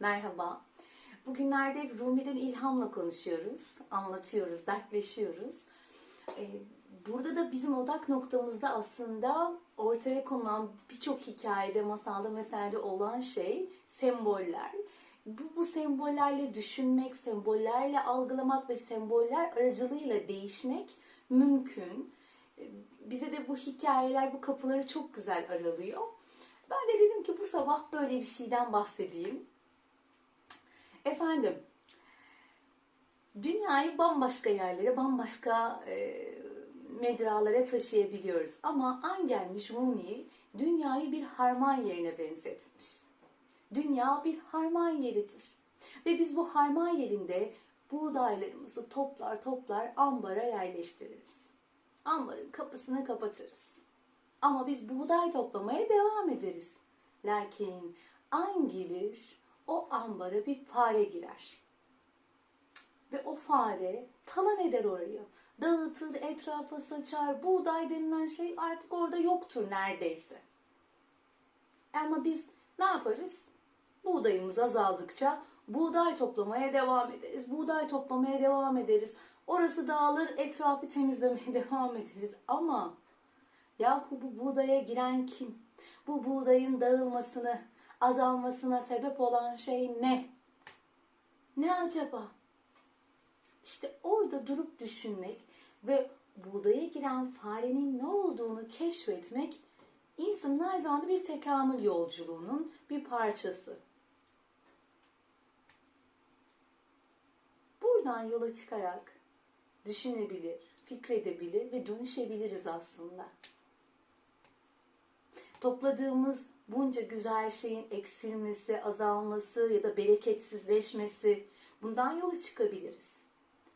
Merhaba. Bugünlerde Rumi'den ilhamla konuşuyoruz, anlatıyoruz, dertleşiyoruz. Ee, Burada da bizim odak noktamızda aslında ortaya konulan birçok hikayede, masalda, meselede olan şey semboller. Bu, bu sembollerle düşünmek, sembollerle algılamak ve semboller aracılığıyla değişmek mümkün. Ee, Bize de bu hikayeler, bu kapıları çok güzel aralıyor. Ben de dedim ki bu sabah böyle bir şeyden bahsedeyim. Efendim, dünyayı bambaşka yerlere, bambaşka e, mecralara taşıyabiliyoruz. Ama an gelmiş Rumi dünyayı bir harman yerine benzetmiş. Dünya bir harman yeridir. Ve biz bu harman yerinde buğdaylarımızı toplar toplar ambara yerleştiririz. Ambarın kapısını kapatırız. Ama biz buğday toplamaya devam ederiz. Lakin an gelir o ambara bir fare girer. Ve o fare talan eder orayı. Dağıtır, etrafa saçar. Buğday denilen şey artık orada yoktur neredeyse. Ama biz ne yaparız? Buğdayımız azaldıkça buğday toplamaya devam ederiz. Buğday toplamaya devam ederiz. Orası dağılır, etrafı temizlemeye devam ederiz. Ama yahu bu buğdaya giren kim? Bu buğdayın dağılmasını, azalmasına sebep olan şey ne? Ne acaba? İşte orada durup düşünmek ve buğdaya giren farenin ne olduğunu keşfetmek insanın her zaman bir tekamül yolculuğunun bir parçası. Buradan yola çıkarak düşünebilir, fikredebilir ve dönüşebiliriz aslında. Topladığımız bunca güzel şeyin eksilmesi, azalması ya da bereketsizleşmesi bundan yola çıkabiliriz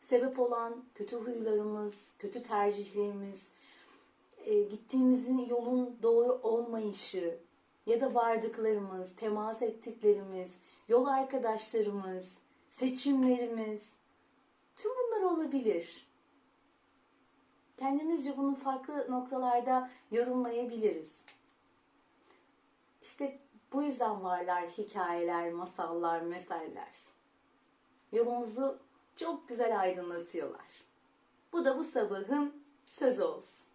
sebep olan kötü huylarımız, kötü tercihlerimiz, e, gittiğimizin yolun doğru olmayışı ya da vardıklarımız, temas ettiklerimiz, yol arkadaşlarımız, seçimlerimiz tüm bunlar olabilir. Kendimizce bunu farklı noktalarda yorumlayabiliriz. İşte bu yüzden varlar hikayeler, masallar, meseller. Yolumuzu çok güzel aydınlatıyorlar. Bu da bu sabahın sözü olsun.